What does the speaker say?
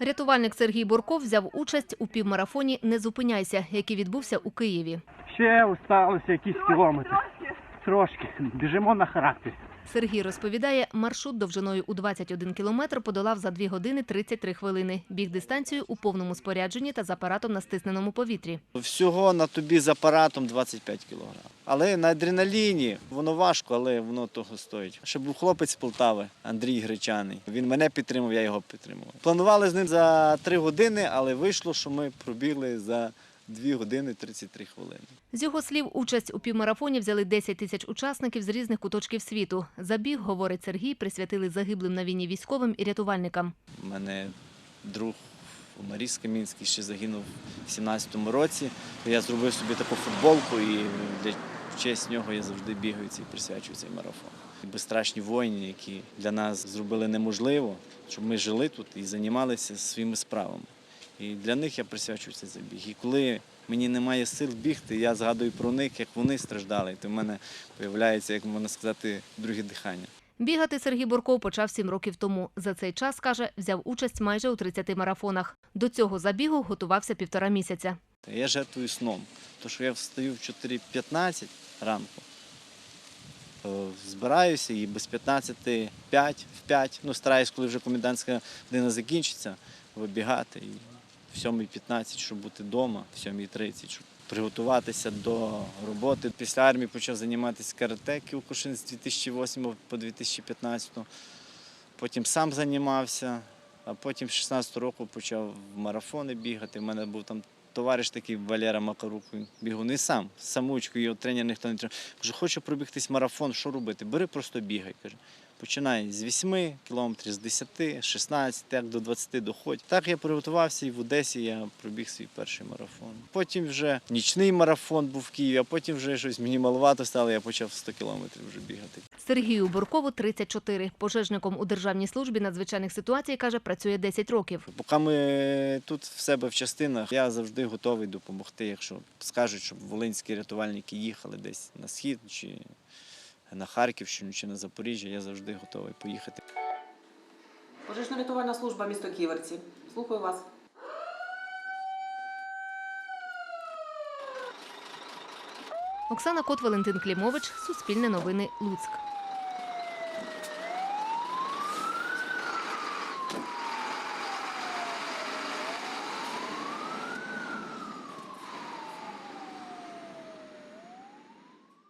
Рятувальник Сергій Бурков взяв участь у півмарафоні Не зупиняйся, який відбувся у Києві. Ще осталося якісь кілометри. Трошки. Біжимо на характер. Сергій розповідає, маршрут довжиною у 21 кілометр подолав за 2 години 33 хвилини. Біг дистанцію у повному спорядженні та з апаратом на стисненому повітрі. Всього на тобі з апаратом 25 кг. Але на адреналіні воно важко, але воно того стоїть. Ще був хлопець з Полтави, Андрій Гречаний. Він мене підтримав, я його підтримував. Планували з ним за 3 години, але вийшло, що ми пробігли за 2 години 33 хвилини. З його слів, участь у півмарафоні взяли 10 тисяч учасників з різних куточків світу. Забіг, говорить Сергій, присвятили загиблим на війні військовим і рятувальникам. У мене друг Маріс Камінський ще загинув в 17-му році. Я зробив собі таку футболку і для честь нього я завжди бігаю і присвячую цей марафон. Безстрашні воїни, які для нас зробили неможливо, щоб ми жили тут і займалися своїми справами. І для них я присвячую цей забіг. І коли мені немає сил бігти, я згадую про них, як вони страждали. То в мене з'являється, як можна сказати, друге дихання. Бігати Сергій Бурков почав 7 років тому. За цей час, каже, взяв участь майже у 30 марафонах. До цього забігу готувався півтора місяця. Я жертвую сном. То, що я встаю в 4.15 ранку, збираюся і без 15 5 в 5, ну стараюсь, коли вже комендантська година закінчиться, вибігати. В 7.15, щоб бути вдома, в 7.30, щоб приготуватися до роботи. Після армії почав займатися карате Кіокушин з 2008 по 2015. Потім сам займався, а потім з 16 року почав в марафони бігати. У мене був там товариш такий Валера Макарук, він бігав не сам, з самоучкою, його тренер ніхто не тренував. Каже, хочу пробігтись марафон, що робити? Бери, просто бігай. Каже. Починай з 8 кілометрів, з 10, 16, як до 20 доходь. Так я приготувався і в Одесі я пробіг свій перший марафон. Потім вже нічний марафон був в Києві, а потім вже щось мені маловато стало, я почав 100 кілометрів вже бігати. Сергію Буркову 34. Пожежником у Державній службі надзвичайних ситуацій, каже, працює 10 років. Поки ми тут в себе в частинах, я завжди готовий допомогти, якщо скажуть, щоб волинські рятувальники їхали десь на схід чи на Харківщину, чи на Запоріжжя, я завжди готовий поїхати. Пожежно-рятувальна служба місто Ківерці. Слухаю вас. Оксана Кот, Валентин Клімович, Суспільне новини, Луцьк.